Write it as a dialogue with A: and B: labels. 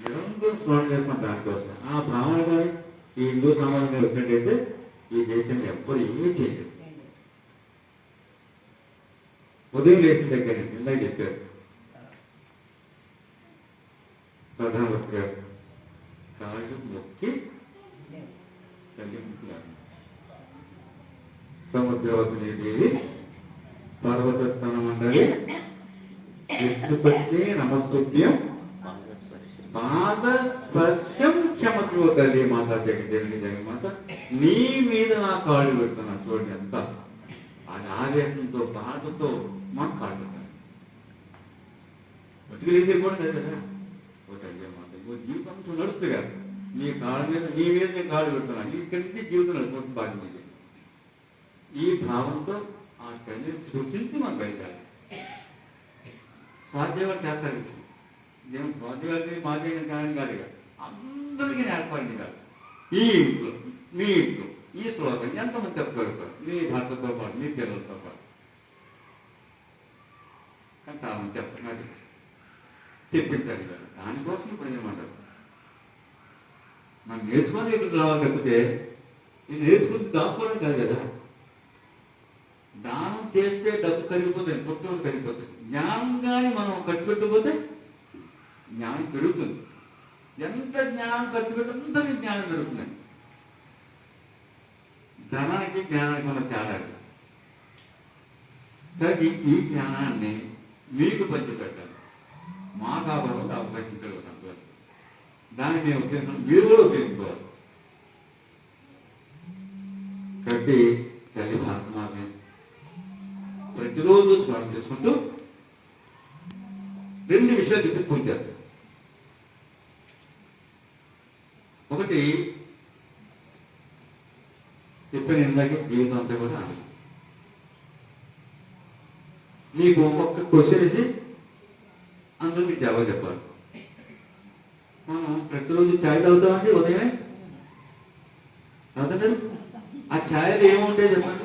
A: నిరంతరం స్మరణ చేసుకున్న దానికోసం ఆ భావన కానీ ఈ హిందూ సమాజం మీద వచ్చినట్టయితే ఈ దేశంలో ఎవ్వరు ఏమీ చేయలేదు. ఉదయం లేచిన దగ్గర నుంచి ఇందాక చెప్పారు. ప్రధానమంత్రి గారు కాళ్ళు మొక్కి తల్లింపులారు సముద్రవతిని దేవి పర్వత స్థానం స్థానమండలి విష్ణుపత్ని నమస్తుభ్యం పాద స్పర్శం క్షమత్వ తల్లి మాత జగదేవి జగమాత నీ మీద నా కాళ్ళు పెడుతున్నా చూడండి ఎంత. అది ఆవేశంతో బాధతో మా కాళ్ళు బతికిలేసే కూడా లేదు కదా? ఓ తల్లి మాత ఓ జీవితంతో నడుస్తుంది కదా. నీ కాళ్ళ మీద నీ మీద నేను కాళ్ళు పెడుతున్నా. ఇక్కడి నుంచి జీవితం నడిపోతుంది బాధ్యత ఈ భావంతో ఆ తల్లి సృష్టించి మనం బయట సాధ్యమని చేస్తారు నేను మధ్యవర్తి మాధ్యం కానీ కాదు ఇక. అందరికీ నేర్పండి కాదు ఈ ఇంట్లో మీ ఇంట్లో ఈ శ్లోకం ఎంతమంది చెప్పగలుగుతారు మీ భర్తతో పాటు మీ పిల్లలతో పాటు. కానీ చాలా మంది చెప్పించాలి కదా దానికోసం పనిమంటారు మనం నేర్చుకొని ఇక్కడికి రావాలి తప్పితే ఇది నేర్చుకుని దాచుకోవడం కాదు కదా. దానం చేస్తే డబ్బు కరిగిపోతుంది పుట్టడం కరిగిపోతుంది జ్ఞానం కానీ మనం ఖర్చు పెట్టకపోతే జ్ఞానం పెరుగుతుంది. ఎంత జ్ఞానం ఖర్చు పెట్టంత జ్ఞానం పెరుగుతుంది. ధనానికి జ్ఞానానికి ఉన్న తేడా కాబట్టి ఈ జ్ఞానాన్ని మీకు పంచిపెట్టాలి. మా కాబట్టి అవకాశం కలుగుతాం దాన్ని మేము ఉపయోగించాం మీరు కూడా ఉపయోగించుకోవాలి. కాబట్టి తల్లి భారతమాత ప్రతిరోజు స్మరణ చేసుకుంటూ రెండు విషయాలు చెప్పి పూజ చేస్తారు ఒకటి చెప్పిన ఇందాకే జీవితం అంతా కూడా. మీకు ఒక్కొక్క క్వశ్చన్ వేసి అందులో మీకు జవాబు చెప్పాలి. మనం ప్రతిరోజు ఛాయ్ తాగుతామండి ఉదయమే? తాగుతారు? ఆ ఛాయలు ఏముంటాయి చెప్పండి?